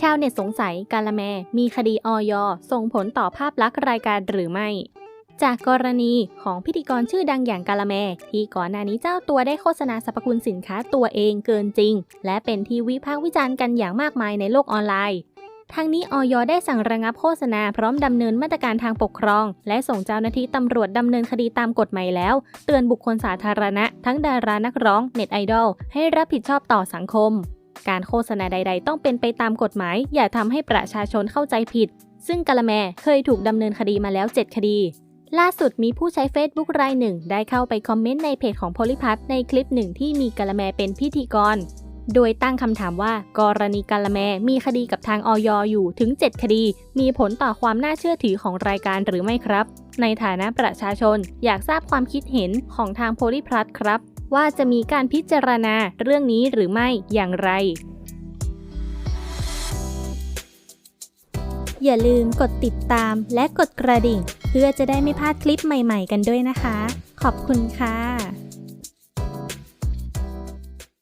ชาวเน็ตสงสัยกาละแม มีคดีออยส่งผลต่อภาพลักษณ์รายการหรือไม่ จากกรณีของพิธีกรชื่อดังอย่างกาละแม ที่ก่อนหน้านี้เจ้าตัวได้โฆษณาสรรพคุณสินค้าตัวเองเกินจริง และเป็นที่วิพากษ์วิจารณ์กันอย่างมากมายในโลกออนไลน์ทั้งนี้ออยได้สั่งระงับโฆษณาพร้อมดำเนินมาตรการทางปกครอง และส่งเจ้าหน้าที่ตำรวจดำเนินคดีตามกฎหมายแล้ว เตือนบุคคลสาธารณะ ทั้งดารานักร้องเน็ตไอดอลให้รับผิดชอบต่อสังคม การโฆษณาใด ๆ ต้องเป็นไปตามกฎหมาย อย่าทำให้ประชาชนเข้าใจผิด ซึ่งกะละแมเคยถูกดำเนินคดีมาแล้ว 7 คดี ล่าสุดมีผู้ใช้ Facebook รายหนึ่ง ได้เข้าไปคอมเมนต์ในเพจของโพลิพัทในคลิปหนึ่งที่มีกะละแมเป็นพิธีกร โดยตั้งคำถามว่า กรณีกาละแมมีคดีกับทางออยอยู่ถึง 7 คดี มีผลต่อความน่าเชื่อถือของรายการหรือไม่ครับ ในฐานะประชาชนอยากทราบความคิดเห็นของทางโพลิพลัสครับ ว่าจะมีการพิจารณาเรื่องนี้หรือไม่อย่างไร อย่าลืมกดติดตามและกดกระดิ่ง เพื่อจะได้ไม่พลาดคลิปใหม่ ๆ กันด้วยนะคะ ขอบคุณค่ะ